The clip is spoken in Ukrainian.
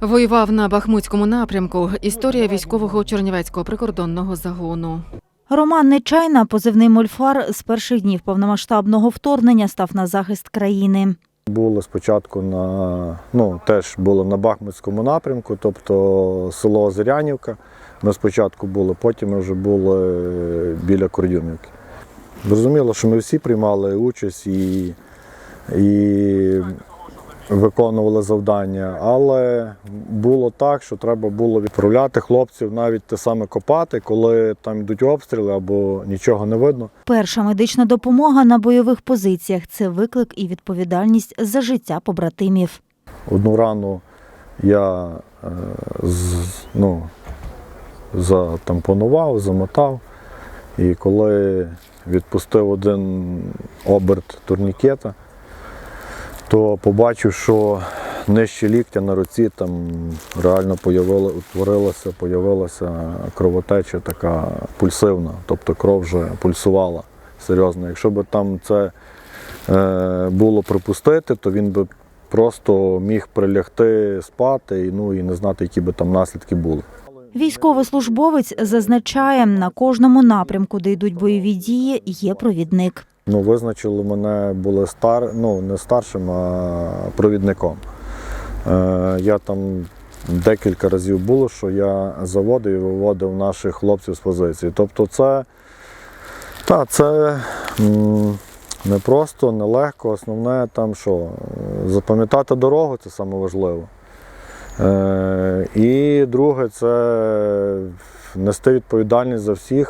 Воював на Бахмутському напрямку. Історія військового Чернівецького прикордонного загону. Роман Нечайна, позивний Мольфар, з перших днів повномасштабного вторгнення став на захист країни. Були спочатку на ну теж було на Бахмутському напрямку, тобто село Озерянівка. Ми спочатку були, потім ми вже були біля Кордюмівки. Зрозуміло, що ми всі приймали участь і, і виконували завдання, але було так, що треба було відправляти хлопців навіть те саме копати, коли там йдуть обстріли або нічого не видно. Перша медична допомога на бойових позиціях це виклик і відповідальність за життя побратимів. Одну рану я е, ну, затампонував, замотав. І коли відпустив один оберт турнікета, то побачив, що нижче ліктя на руці там реально появила, утворилася, появилася кровотеча така пульсивна, тобто кров вже пульсувала серйозно. Якщо б там це е, було припустити, то він би просто міг прилягти спати і, ну, і не знати, які би там наслідки були. Військовослужбовець зазначає, на кожному напрямку, де йдуть бойові дії, є провідник. Ну, визначили мене були стар, ну, не старшим, а провідником. Е, я там декілька разів було, що я заводив і виводив наших хлопців з позиції. Тобто це, та, це не просто, не легко. Основне там що, е, запам'ятати дорогу це саме. Е, і друге, це нести відповідальність за всіх,